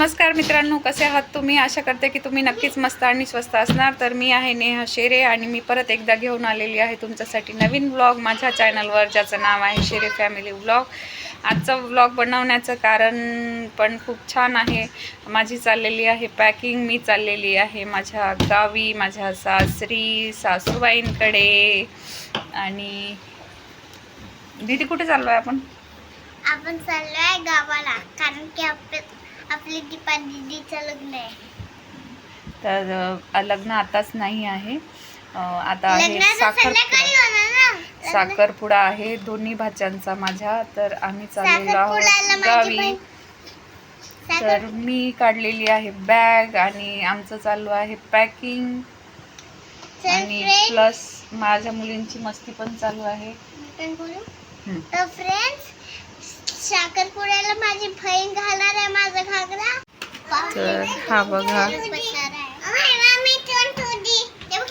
नमस्कार मित्रांनो कसे आहात तुम्ही? आशा करते की तुम्ही नक्कीच मस्त आणि स्वस्त असणार. तर मी आहे नेहा शेरे आणि मी परत एकदा घेऊन आलेली आहे तुमच्यासाठी नवीन ब्लॉग माझ्या चॅनलवर ज्याचं नाव आहे शेरे फॅमिली व्लॉग आजचा व्लॉग बनवण्याचं कारण पण खूप छान आहे. माझी चाललेली आहे पॅकिंग मी चाललेली आहे माझ्या गावी माझ्या सासरी सासूबाईंकडे. आणि दीदी कुठे चाललो आहे आपण? आपण आहे गावाला कारण की आपण आपली दीपा दीदीचं लग्न आहे. तर अ, लग्न आताच नाही आहे. अ, आता आहे लग्नाचं संध्याकाळी साखरपुडा. होणार ना? साखरपुडा आहे दोन्ही भाच्यांचा माझ्या. तर आम्ही चाललेलो साखरपुड्याला आहोत माझी गावी. बहीण. तर मी काढलेली आहे बॅग आणि आमचं चालू आहे पॅकिंग. आणि friends- प्लस माझ्या मुलींची मस्ती पण चालू आहे. मी पण बोलू? हम्म. तर फ्रेंड्स साखरपुड्याला माझी बहीण घागरा तर हा बघा.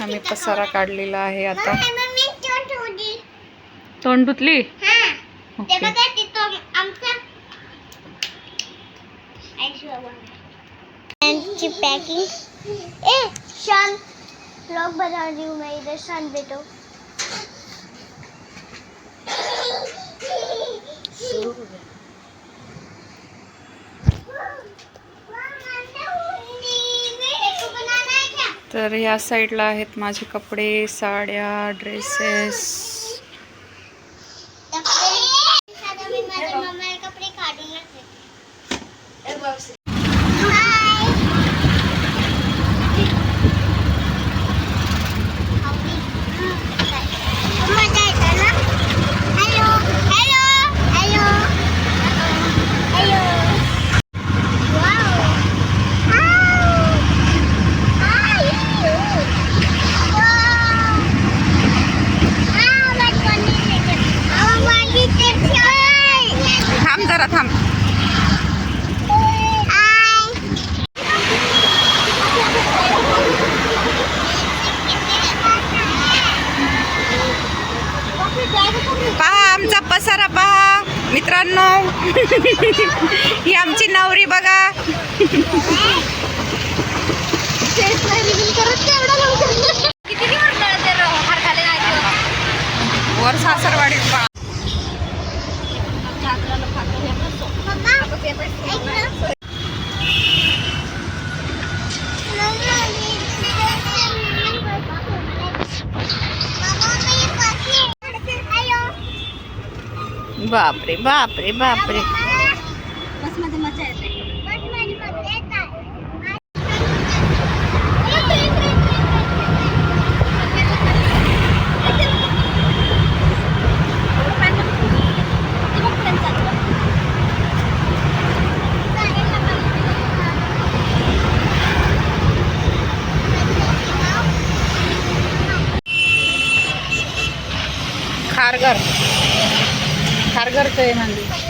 आम्ही पसारा काढलेला आहे आता. तोंड धुतली? पॅकिंग ए शान ब्लॉग बना रही हूँ मैं इधर शान बेटो। तर ह्या साईडला आहेत माझे कपडे साड्या ड्रेसेस. जरा थांब. पहा आमचा पसारा पहा मित्रांनो. ही आमची नवरी बघा. वर सासरवाडीत पहा. बापरे बापरे बापरे. खारघर. खारघरचं आहे मंदिर.